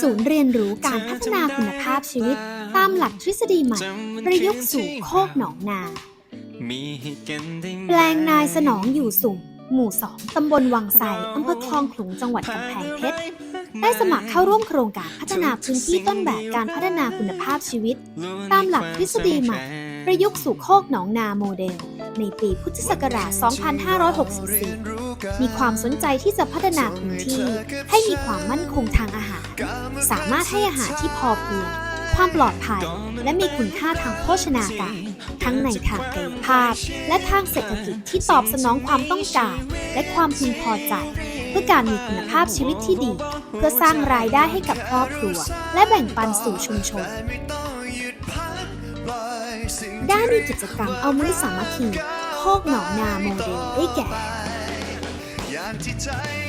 ศูนย์เรียนรู้การพัฒนาคุณภาพชีวิต ตามหลักทฤษฎีใหม่ ประยุกต์สู่โคกหนองนา แปลงนายสนองอยู่สุขหมู่สองตำบลวังไสอำเภอคลองขลุงจังหวัดกำแพงเพชร ได้สมัครเข้าร่วมโครงการพัฒนาพื้นที่ต้นแบบการพัฒนาคุณภาพชีวิต ตามหลักทฤษฎีใหม่ ประยุกต์สู่โคกหนองนาโมเดล ในปีพุทธศักราช 2564 มีความสนใจที่จะพัฒนาพื้นที่ ให้มีความมั่นคงทางอาหาร สามารถให้อาหารที่พอเพียง ความปลอดภัย และมีคุณค่าทางโภชนาการ ทั้งในทางกายภาพ และทางเศรษฐกิจที่ตอบสนองความต้องการ และความพึงพอใจ เพื่อการมีคุณภาพชีวิตที่ดี เพื่อสร้างรายได้ให้กับครอบครัว และแบ่งปันสู่ชุมชนด้านมีกิจกรรมเอามือสามัคคีโคกหนองนาโมเดล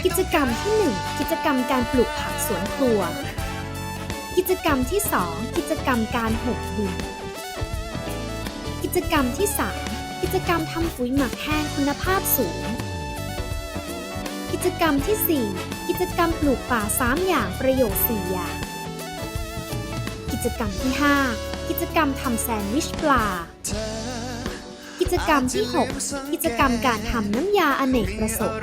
กิจกรรมที่ 1 กิจกรรมการปลูกผักสวนครัว กิจกรรมที่ 2 กิจกรรมการหกดิน กิจกรรมที่ 3 กิจกรรมทำปุ๋ยหมักแห้งคุณภาพสูง กิจกรรมที่ 4 กิจกรรมปลูกป่า 3 อย่างประโยชน์4อย่าง กิจกรรมที่ 5 กิจกรรมทำแซนด์วิชปลา จกรรมที่ 6 กิจกรรมการทำน้ำยาอเนกประสงค์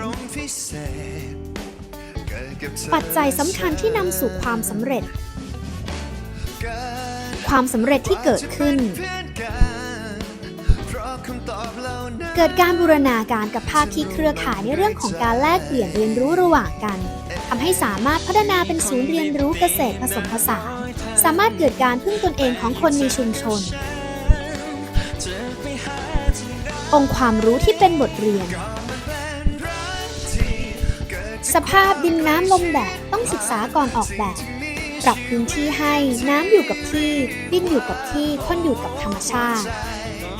ปัจจัยสำคัญที่นำสู่ความสำเร็จ ความสำเร็จที่เกิดขึ้น เกิดการบูรณาการกับภาคีเครือข่ายในเรื่องของการแลกเปลี่ยนเรียนรู้ระหว่างกันทำให้สามารถพัฒนาเป็นศูนย์เรียนรู้เกษตรผสมผสานสามารถเกิดการพึ่งตนเองของคนในชุมชน องค์ความรู้ที่เป็นบทเรียน สภาพดินน้ำลมแดดต้องศึกษาก่อนออกแบบ ปรับพื้นที่ให้น้ำอยู่กับที่ ดินอยู่กับที่คนอยู่กับธรรมชาติ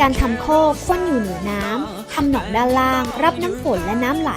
การทำโคกค้นอยู่เหนือน้ำทำหนองด้านล่าง รับน้ำฝนและน้ำไหล